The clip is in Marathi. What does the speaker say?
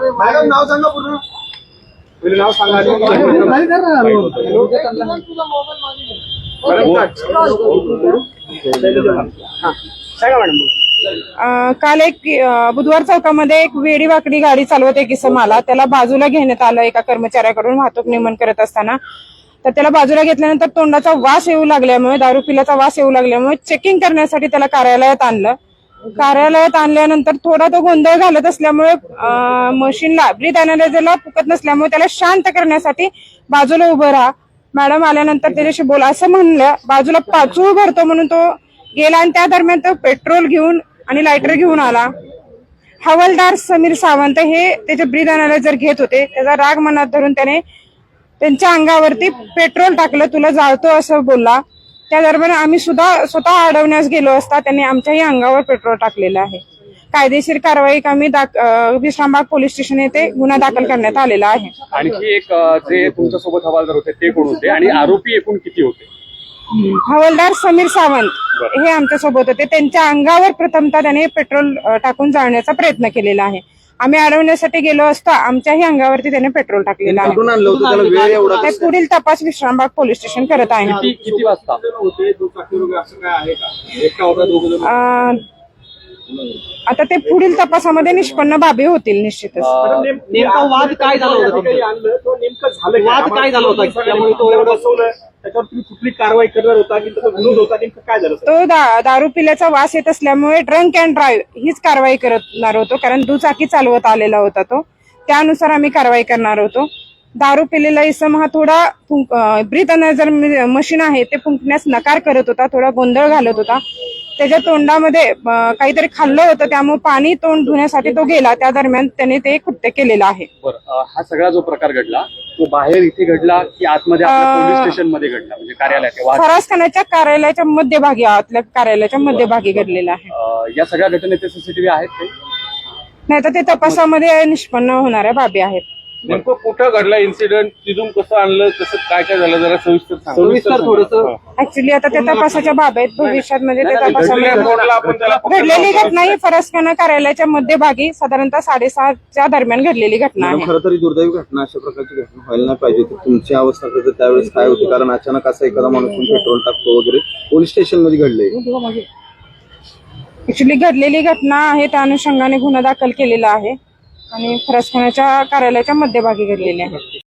मॅडम नाव सांगा पूर्ण. पहिले नाव सांगा. आणि मग सांगा मॅडम. अं, काल एक अं, बुधवार चौकामध्ये एक वेडी वाकडी गाडी चालवत एक इसम आला. त्याला बाजूला घेण्यात आलं एका कर्मचाऱ्याकडून वाहतूक नियमन करत असताना. तर त्याला बाजूला घेतल्यानंतर तोंडाचा वास येऊ लागल्यामुळे दारू पिल्याचा वास येऊ लागल्यामुळे चेकिंग करण्यासाठी त्याला कार्यालयात आणलं. कार्यालयात आणल्यानंतर थोडा तो गोंधळ घालत असल्यामुळे मशीनला ब्रीथ अनालायझरला फुकत नसल्यामुळे त्याला शांत करण्यासाठी बाजूला उभं राहा. मॅडम आल्यानंतर त्याच्याशी बोला. असं म्हणलं बाजूला पाचू भरतो म्हणून तो गेला आणि त्या दरम्यान तो पेट्रोल घेऊन आणि लायटर घेऊन आला. हवालदार समीर सावंत हे त्याचे ब्रीद अनालायझर घेत होते. त्याचा राग मनात धरून त्याने त्यांच्या अंगावरती पेट्रोल टाकलं तुला जाळतो असं बोलला. त्या दरम्यान आम्ही सुद्धा स्वतः अडवण्यास गेलो असता त्यांनी आमच्याही अंगावर पेट्रोल टाकलेलं आहे. कायदेशीर कारवाई आम्ही विश्रामबाग पोलीस स्टेशन येथे गुन्हा दाखल करण्यात आलेला आहे. आणखी एक जे तुमच्यासोबत हवालदार होते ते कोण होते? आणि आरोपी एकूण किती होते? हवालदार समीर सावंत हे आमच्यासोबत होते. त्यांच्या अंगावर प्रथमतः त्याने पेट्रोल टाकून जाळण्याचा प्रयत्न केलेला आहे. आम्ही अडवण्यासाठी गेलो असता आमच्याही अंगावरती त्याने पेट्रोल टाकलेलं आहे. ते पुढील तपास विश्रामबाग पोलीस स्टेशन करत आहे. किती किती वाजता? होते दुचाकी वगैरे असं काय आहे का एकटा होता दोघ जण अ, आता ते पुढील तपासामध्ये निष्पन्न बाबी होतील निश्चितच. नेमका वाद काय झाला होता नेमकं झालं वाद काय? झाला होता? तो त्याच्यावर तुम्ही कुठली कारवाई करणार होता की त्याचा विरोध होता नेमकं काय झालं सर? तो दा- दारू पिल्याचा वास येत असल्यामुळे ड्रंक अँड ड्राईव्ह हीच कारवाई करणार होतो कारण दुचाकी चालवत आलेला होता तो. त्यानुसार आम्ही कारवाई करणार होतो. दारू पिलेला इसम हा थोडा ब्रीथ अनायझर मशीन आहे ते फुंकण्यास नकार करत होता थोडा गोंधळ घालत होता. त्याच्या तोंडामध्ये काहीतरी खाल्लं होतं त्यामुळे पाणी तोंड धुण्यासाठी तो गेला. त्या दरम्यान त्याने ते कृत्य केलेलं आहे. बरं हा सगळा जो प्रकार घडला तो बाहेर इथे घडला की आतमध्ये आपल्या पोलीस स्टेशनमध्ये घडला? म्हणजे कार्यालयात आहे. वाद- फराज खानाच्या कार्यालयाच्या मध्यभागी आतल्या कार्यालयाच्या मध्यभागी घडलेला आहे. अ, या सगळ्या घटनेचे सीसीटीव्ही आहेत ते? नाही तर ते तपासामध्ये निष्पन्न होणाऱ्या बाबी आहेत. नेमकं कुठं घडला इन्सिडेंट तिथून कसं आणलं? कसं काय काय झालं? जरा सविस्तर सांगा. सविस्तर थोडस ऍक्च्युली आता ते तपासाच्या बाब आहेत. भविष्यात म्हणजे ते घडलेल्या तपासामध्ये घडलेली. घटना ही फरसखाना कार्यालयाच्या मध्यभागी साधारणतः साडेसहाच्या दरम्यान घडलेली घटना आहे. खरं तरी दुर्दैवी घटना अशा प्रकारची घटना व्हायला नाही पाहिजे. तर तुमची अवस्था कसं त्यावेळेस काय होती? कारण अचानक असा एखादा माणूस पेट्रोल टाकतो वगैरे पोलीस स्टेशनमध्ये घडलंय. ऍक्च्युली घडलेली घटना आहे त्या अनुषंगाने गुन्हा दाखल केलेला आहे आणि फरसखानाच्या कार्यालयाच्या मध्यभागी घडलेली आहे.